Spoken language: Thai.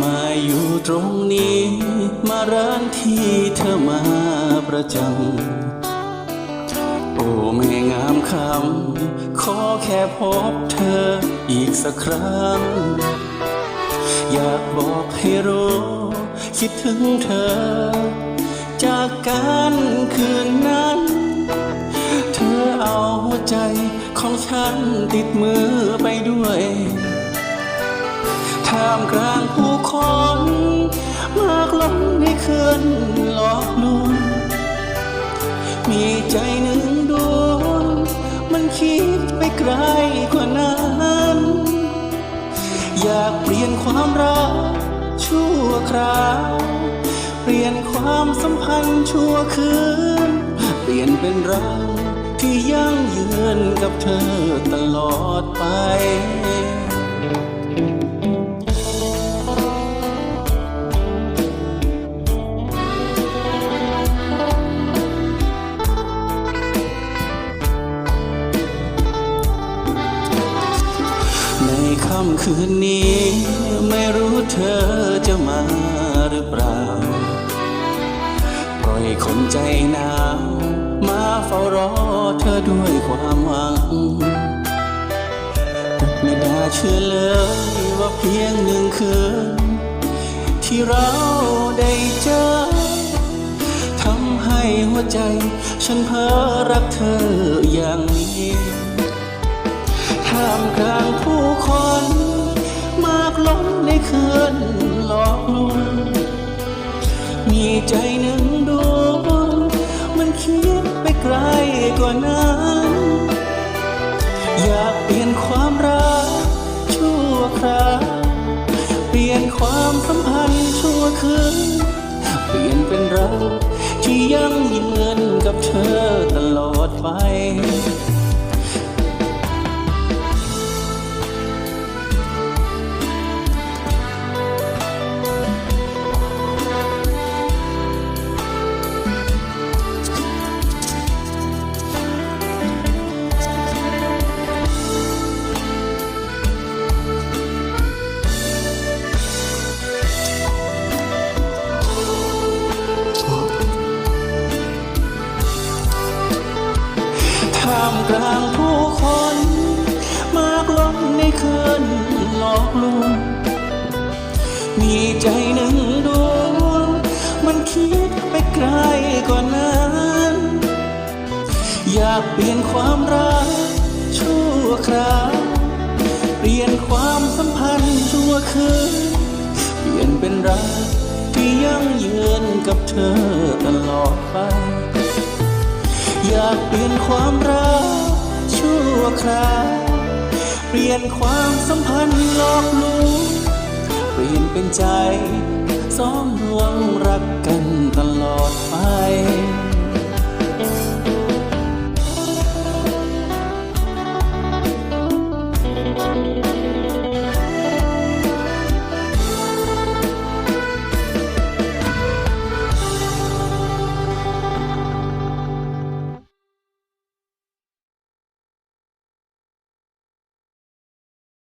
มาอยู่ตรงนี้ มาร้านที่เธอมาประจำ โอ้แม่งามคำขอแค่พบเธออีกสักครั้ง อยากบอกให้รู้ คิดถึงเธอ จากการคืนนั้น เธอเอาหัวใจของฉันติดมือไปด้วยท่ามกลางผ คนมากล้นในคืนหลอกลวง มีใจหนึ่งดวง มันคิดไปไกลกว่านั้น อยากเปลี่ยนความรักชั่วคราว เปลี่ยนความสัมพันธ์ชั่วคืน เปลี่ยนเป็นรักที่ยั่งยืนกับเธอตลอดไปำคืนนี้ ไม่รู้เธอจะมาหรือเปล่า ปล่อยคนใจหนาวมาเฝ้ารอเธอด้วยความหวัง ไม่น่าเชื่อเลยว่าเพียงหนึ่งคืน ที่เราได้เจอทำให้หัวใจ ฉันเพ้อรักเธออย่างนี้ท่ามกลางผู้ นมากล้นในคืนหลอกลวงมีใจหนึ่งดวงมันคิดไปไกลกว่านั้น อยากเปลี่ยนความรักชั่วคราวเปลี่ยนความสัมพันธ์ชั่วคืนเปลี่ยนเป็นรักที่ยั่งยืนกับ ลอกลวง มีใจหนึ่งดวง มันคิดไปไกลกว่านั้น อยากเปลี่ยนความรักชั่วคราวเปลี่ยนความสัมพันธ์ชั่วคืน เปลี่ยนเป็นรักที่ยั่งยืนกับเธอตลอดไป อยากเปลี่ยนความรักชั่วคราว เปลี่ยนความสัมพันธ์หลอกลวงเปลี่ยนเป็นใจซ้องดวงรักกันตลอดไป